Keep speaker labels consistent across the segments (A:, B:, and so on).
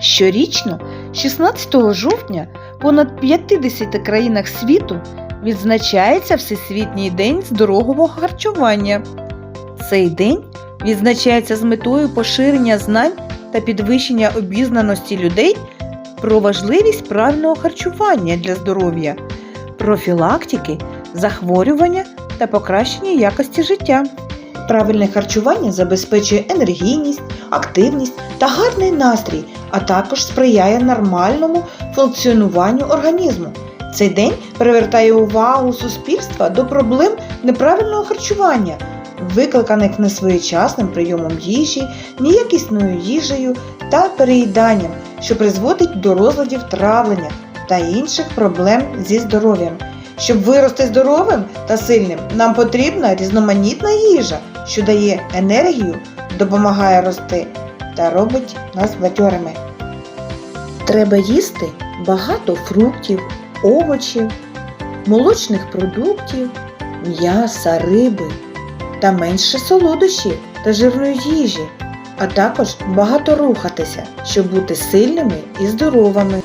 A: Щорічно, 16 жовтня, понад 50 країнах світу відзначається Всесвітній день здорового харчування. Цей день відзначається з метою поширення знань та підвищення обізнаності людей про важливість правильного харчування для здоров'я, профілактики, захворювання та покращення якості життя. Правильне харчування забезпечує енергійність, активність та гарний настрій, а також сприяє нормальному функціонуванню організму. Цей день привертає увагу суспільства до проблем неправильного харчування, викликаних несвоєчасним прийомом їжі, неякісною їжею та переїданням, що призводить до розладів травлення та інших проблем зі здоров'ям. Щоб вирости здоровим та сильним, нам потрібна різноманітна їжа, що дає енергію, допомагає рости та робить нас бадьорими. Треба їсти багато фруктів, овочів, молочних продуктів, м'яса, риби та менше солодощів та жирної їжі, а також багато рухатися, щоб бути сильними і здоровими.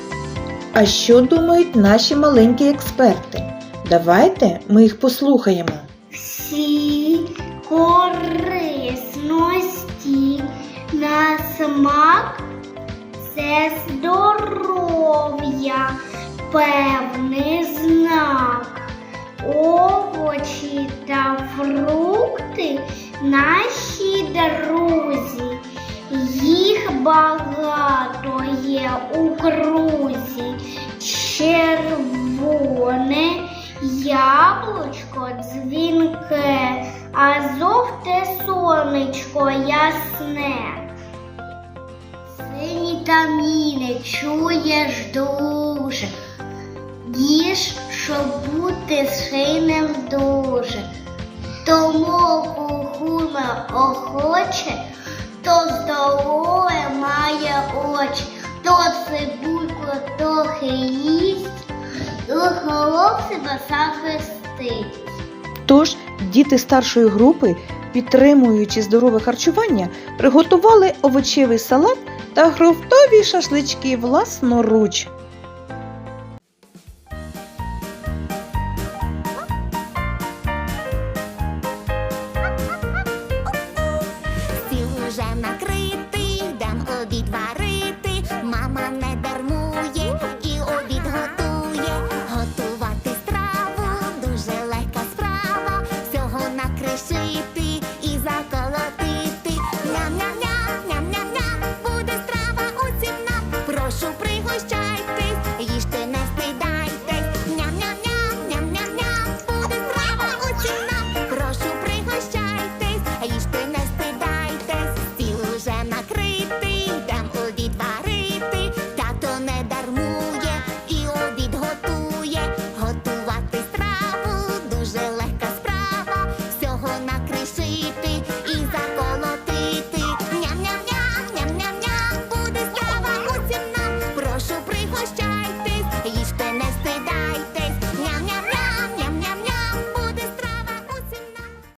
A: А що думають наші маленькі експерти? Давайте ми їх послухаємо.
B: Всі корисності на смак це здоров'я, певний знак. Овочі та фрукти наші друзі. Їх багато є у крузі. Червоне яблучко дзвінке, а жовте сонечко ясне. Це вітаміни чуєш дуже. Їж, щоб бути сильним дуже. Тому кухуна охоче, то здорове має очі, то цибульку трохи їсть, і голов себе захистить.
A: Тож діти старшої групи, підтримуючи здорове харчування, приготували овочевий салат та грофтові шашлички власноруч. Стіл вже накритий, дам обід варити, мама then.